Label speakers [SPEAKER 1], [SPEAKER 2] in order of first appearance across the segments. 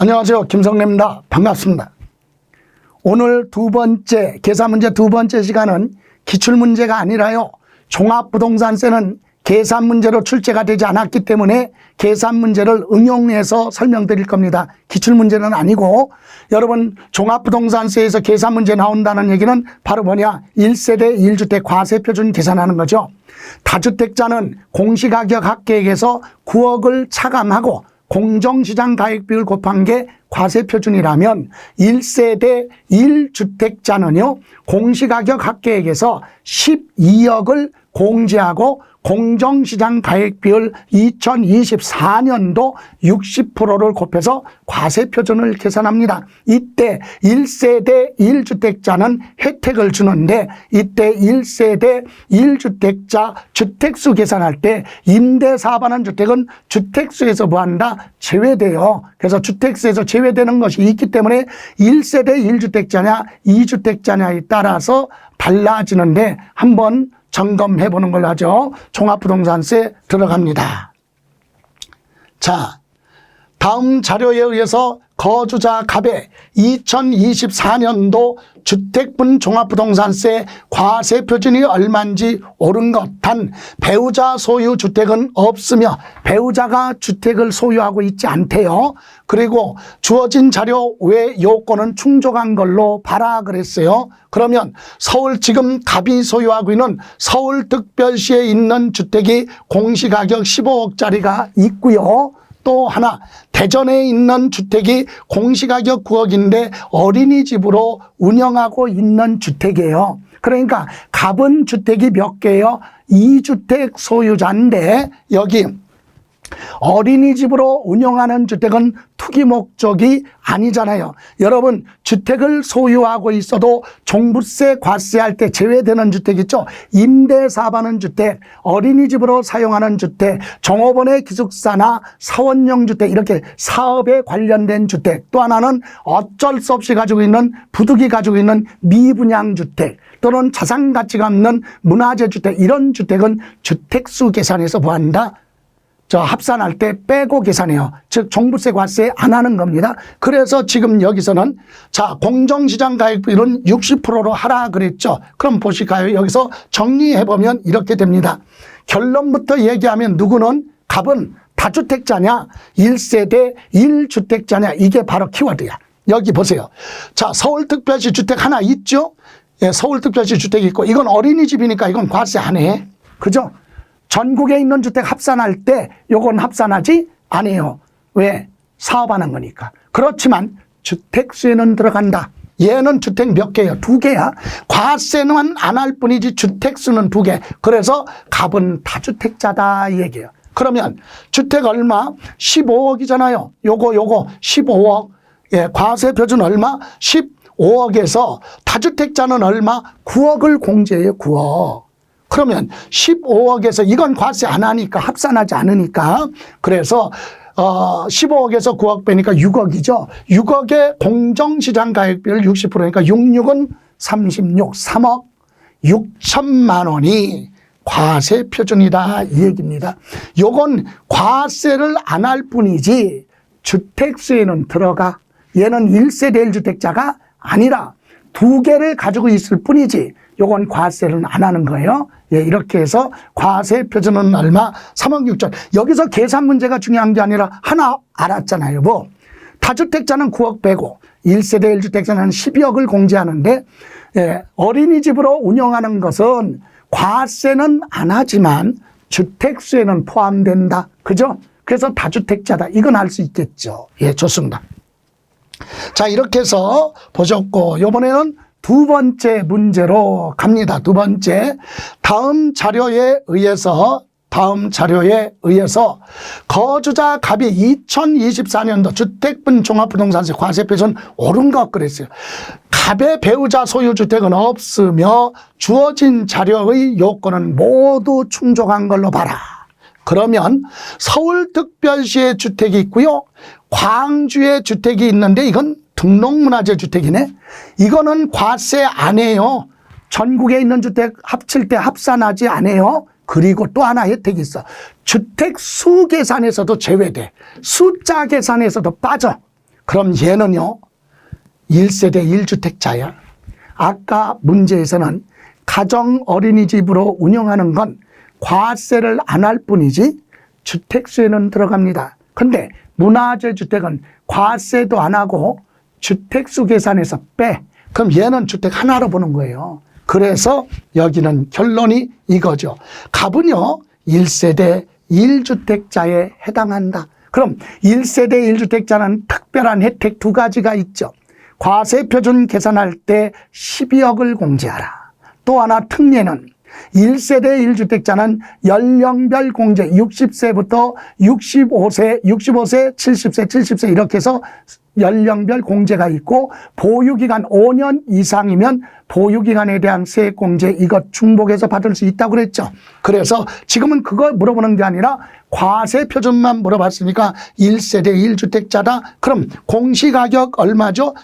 [SPEAKER 1] 안녕하세요. 김성래입니다. 반갑습니다. 오늘 두 번째, 계산 문제 두 번째 시간은 기출 문제가 아니라요. 종합부동산세는 계산 문제로 출제가 되지 않았기 때문에 계산 문제를 응용해서 설명드릴 겁니다. 기출 문제는 아니고 여러분 종합부동산세에서 계산 문제 나온다는 얘기는 바로 뭐냐? 1세대 1주택 과세 표준 계산하는 거죠. 다주택자는 공시가격 합계액에서 9억을 차감하고 공정시장 가액비율 곱한 게 과세 표준이라면 1세대 1주택자는요, 공시가격 합계액에서 12억을 공제하고 공정시장 가액 비율 2024년도 60%를 곱해서 과세 표준을 계산합니다. 이때 1세대 1주택자는 혜택을 주는데 이때 1세대 1주택자 주택수 계산할 때 임대 사반한 주택은 주택수에서 뭐한다? 제외돼요. 그래서 주택수에서 제외되는 것이 있기 때문에 1세대 1주택자냐 2주택자냐에 따라서 달라지는데 한번 점검해 보는 걸로 하죠. 종합부동산세 들어갑니다. 자, 다음 자료에 의해서 거주자 갑의 2024년도 주택분 종합부동산세 과세 표준이 얼마인지 옳은 것. 단 배우자 소유 주택은 없으며 배우자가 주택을 소유하고 있지 않대요. 그리고 주어진 자료 외 요건은 충족한 걸로 봐라 그랬어요. 그러면 서울 지금 갑이 소유하고 있는 서울특별시에 있는 주택이 공시가격 15억짜리가 있고요. 또 하나 대전에 있는 주택이 공시가격 9억인데 어린이집으로 운영하고 있는 주택이에요. 그러니까 갑은 주택이 몇 개예요? 2주택 소유자인데 여기 어린이집으로 운영하는 주택은 투기 목적이 아니잖아요. 여러분 주택을 소유하고 있어도 종부세 과세할 때 제외되는 주택 있죠. 임대사 받는 주택, 어린이집으로 사용하는 주택, 종업원의 기숙사나 사원형 주택 이렇게 사업에 관련된 주택. 또 하나는 어쩔 수 없이 가지고 있는 부득이 가지고 있는 미분양 주택 또는 자산 가치가 없는 문화재 주택 이런 주택은 주택수 계산에서 뭐한다? 저 합산할 때 빼고 계산해요. 즉 종부세 과세 안 하는 겁니다. 그래서 지금 여기서는 자 공정시장 가액비율은 60%로 하라 그랬죠. 그럼 보실까요? 여기서 정리해 보면 이렇게 됩니다. 결론부터 얘기하면 누구는 갑은 다주택자냐 1세대 1주택자냐 이게 바로 키워드야. 여기 보세요. 자 서울특별시 주택 하나 있죠. 예, 서울특별시 주택이 있고 이건 어린이집이니까 이건 과세 안 해. 그죠? 전국에 있는 주택 합산할 때 요건 합산하지 아니에요. 왜? 사업하는 거니까. 그렇지만 주택수에는 들어간다. 얘는 주택 몇 개예요? 두 개야. 과세는 안 할 뿐이지 주택수는 두 개. 그래서 갑은 다주택자다 이 얘기예요. 그러면 주택 얼마? 15억이잖아요. 요거 요거 15억. 예, 과세 표준 얼마? 15억에서 다주택자는 얼마? 9억을 공제해요. 9억. 그러면 15억에서 이건 과세 안 하니까 합산하지 않으니까 그래서 어 15억에서 9억 빼니까 6억이죠. 6억의 공정시장 가액비율 60%니까 66은 36, 3억 6천만 원이 과세 표준이다 이 얘기입니다. 요건 과세를 안 할 뿐이지 주택수에는 들어가 얘는 1세대 1주택자가 아니라 두 개를 가지고 있을 뿐이지 요건 과세를 안 하는 거예요. 예, 이렇게 해서 과세 표준은 얼마? 3억 6천. 여기서 계산 문제가 중요한 게 아니라 하나 알았잖아요. 뭐 다주택자는 9억 빼고 1세대 1주택자는 12억을 공제하는데 예, 어린이집으로 운영하는 것은 과세는 안 하지만 주택수에는 포함된다. 그죠? 그래서 다주택자다. 이건 알 수 있겠죠. 예, 좋습니다. 자, 이렇게 해서 보셨고, 요번에는 두 번째 문제로 갑니다. 두 번째. 다음 자료에 의해서, 다음 자료에 의해서 거주자 갑이 2024년도 주택분 종합부동산세 과세표준 옳은 것 그랬어요. 갑의 배우자 소유주택은 없으며 주어진 자료의 요건은 모두 충족한 걸로 봐라. 그러면 서울특별시에 주택이 있고요. 광주에 주택이 있는데 이건 등록문화재 주택이네. 이거는 과세 안 해요. 전국에 있는 주택 합칠 때 합산하지 않아요. 그리고 또 하나 혜택이 있어. 주택 수 계산에서도 제외돼. 숫자 계산에서도 빠져. 그럼 얘는요, 1세대 1주택자야. 아까 문제에서는 가정 어린이집으로 운영하는 건 과세를 안 할 뿐이지 주택수에는 들어갑니다. 근데 문화재 주택은 과세도 안 하고 주택수 계산에서 빼. 그럼 얘는 주택 하나로 보는 거예요. 그래서 여기는 결론이 이거죠. 갑은요, 1세대 1주택자에 해당한다. 그럼 1세대 1주택자는 특별한 혜택 두 가지가 있죠. 과세 표준 계산할 때 12억을 공제하라. 또 하나 특례는 1세대 1주택자는 연령별 공제 60세부터 65세, 65세, 70세, 70세 이렇게 해서 연령별 공제가 있고 보유기간 5년 이상이면 보유기간에 대한 세액공제 이것 중복해서 받을 수 있다고 그랬죠. 그래서 지금은 그거 물어보는 게 아니라 과세 표준만 물어봤으니까 1세대 1주택자다. 그럼 공시가격 얼마죠?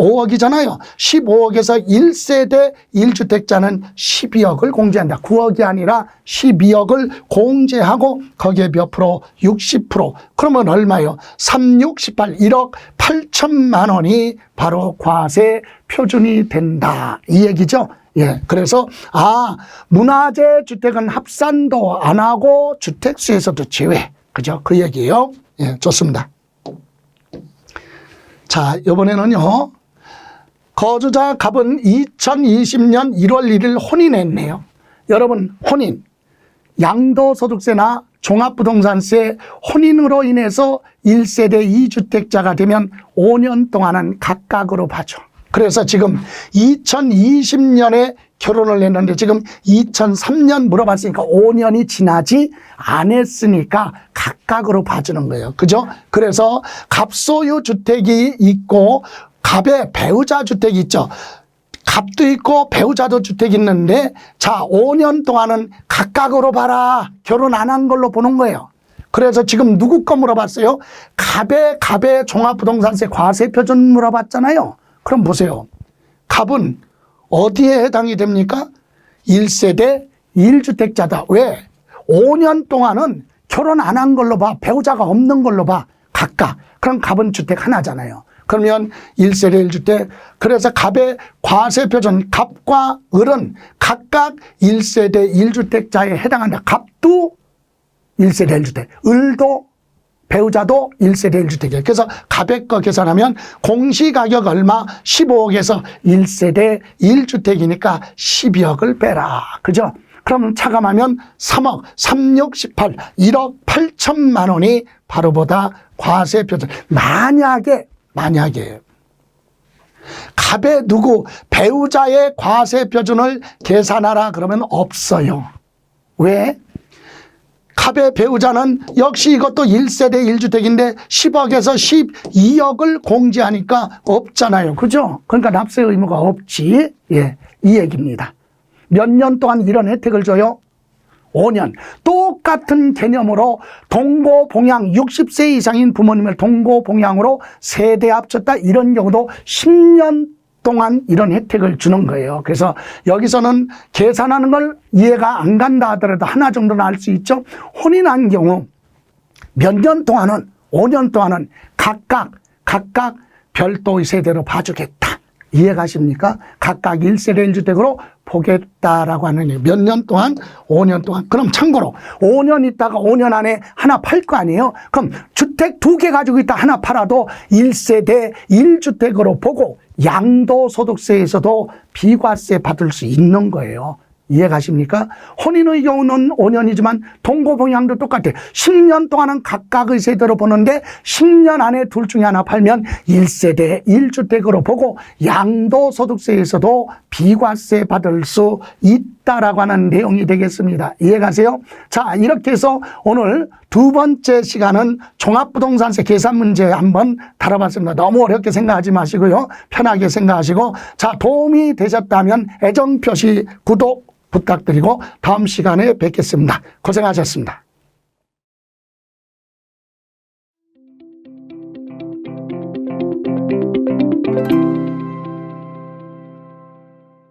[SPEAKER 1] 15억이잖아요. 15억에서 1세대 1주택자는 12억을 공제한다. 9억이 아니라 12억을 공제하고 거기에 몇 프로? 60%. 그러면 얼마요? 3, 6, 18, 1억 8천만 원이 바로 과세 표준이 된다. 이 얘기죠. 예. 그래서, 아, 문화재 주택은 합산도 안 하고 주택수에서도 제외. 그죠? 그 얘기예요. 예, 좋습니다. 자, 이번에는요. 거주자 갑은 2020년 1월 1일 혼인했네요. 여러분, 혼인. 양도소득세나 종합부동산세 혼인으로 인해서 1세대 2주택자가 되면 5년 동안은 각각으로 봐줘. 그래서 지금 2020년에 결혼을 했는데 지금 2003년 물어봤으니까 5년이 지나지 않았으니까 각각으로 봐주는 거예요. 그죠? 그래서 갑소유 주택이 있고 갑의 배우자 주택이 있죠. 갑도 있고 배우자도 주택이 있는데 자 5년 동안은 각각으로 봐라. 결혼 안 한 걸로 보는 거예요. 그래서 지금 누구 거 물어봤어요? 갑의 갑의 종합부동산세 과세 표준 물어봤잖아요. 그럼 보세요. 갑은 어디에 해당이 됩니까? 1세대 1주택자다. 왜? 5년 동안은 결혼 안 한 걸로 봐. 배우자가 없는 걸로 봐. 각각. 그럼 갑은 주택 하나잖아요. 그러면 1세대 1주택. 그래서 갑의 과세 표준, 갑과 을은 각각 1세대 1주택자에 해당한다. 갑도 1세대 1주택. 을도 배우자도 1세대 1주택이에요. 그래서 가백 거 계산하면 공시가격 얼마 15억에서 1세대 1주택이니까 12억을 빼라. 그죠? 그럼 차감하면 3억, 3, 6, 18, 1억 8천만 원이 바로보다 과세 표준. 만약에, 만약에 갑의 누구 배우자의 과세 표준을 계산하라 그러면 없어요. 왜? 갑의 배우자는 역시 이것도 1세대 1주택인데 10억에서 12억을 공제하니까 없잖아요. 그죠? 그러니까 납세 의무가 없지. 예, 이 얘기입니다. 몇 년 동안 이런 혜택을 줘요? 5년. 똑같은 개념으로 동고봉양 60세 이상인 부모님을 동고봉양으로 세대 합쳤다 이런 경우도 10년 동안 이런 혜택을 주는 거예요. 그래서 여기서는 계산하는 걸 이해가 안 간다 하더라도 하나 정도는 알 수 있죠. 혼인한 경우 몇 년 동안은 5년 동안은 각각 각각 별도의 세대로 봐주겠다. 이해가십니까? 각각 1세대 1주택으로 보겠다라고 하는 몇 년 동안? 5년 동안. 그럼 참고로 5년 있다가 5년 안에 하나 팔 거 아니에요? 그럼 주택 두 개 가지고 있다 하나 팔아도 1세대 1주택으로 보고 양도소득세에서도 비과세 받을 수 있는 거예요. 이해 가십니까? 혼인의 경우는 5년이지만 동고봉양도 똑같아요. 10년 동안은 각각의 세대로 보는데 10년 안에 둘 중에 하나 팔면 1세대 1주택으로 보고 양도소득세에서도 비과세 받을 수 있다라고 하는 내용이 되겠습니다. 이해 가세요? 자, 이렇게 해서 오늘 두 번째 시간은 종합부동산세 계산 문제 한번 다뤄봤습니다. 너무 어렵게 생각하지 마시고요. 편하게 생각하시고 자, 도움이 되셨다면 애정 표시, 구독, 부탁드리고 다음 시간에 뵙겠습니다. 고생하셨습니다.